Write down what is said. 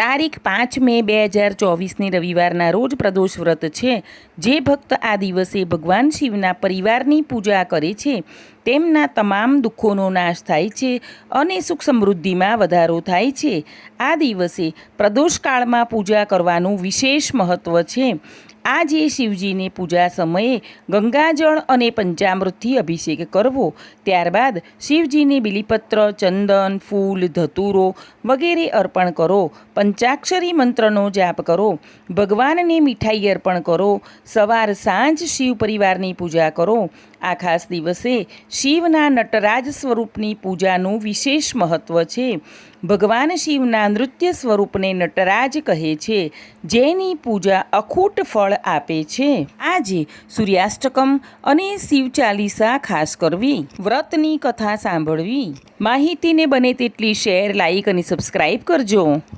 તારીખ પાંચ મે બે હજાર ચોવીસની રવિવારના રોજ પ્રદોષ વ્રત છે. જે ભક્ત આ દિવસે ભગવાન શિવના પરિવારની પૂજા કરે છે, તેમના તમામ દુઃખોનો નાશ થાય છે અને સુખ સમૃદ્ધિમાં વધારો થાય છે. આ દિવસે પ્રદોષકાળમાં પૂજા કરવાનું વિશેષ મહત્ત્વ છે. આજે શિવજીને પૂજા સમયે ગંગાજળ અને પંચામૃતથી અભિષેક કરવો, ત્યારબાદ શિવજીને બિલીપત્ર, ચંદન, ફૂલ, ધતુરો વગેરે અર્પણ કરો. પંચાક્ષરી મંત્રનો જાપ કરો. ભગવાનને મીઠાઈ અર્પણ કરો. સવાર સાંજ શિવ પરિવારની પૂજા કરો. આ ખાસ દિવસે શિવના નટરાજ સ્વરૂપની પૂજાનું વિશેષ મહત્ત્વ છે. ભગવાન શિવના નૃત્ય સ્વરૂપને નટરાજ કહે છે, જેની પૂજા અખૂટ ફળ આપે છે. આજે સૂર્યાષ્ટકમ અને શિવ ચાલીસા ખાસ કરવી. વ્રતની કથા સાંભળવી. માહિતીને બને તેટલી શેર લાઇક અને સબસ્ક્રાઈબ કરજો.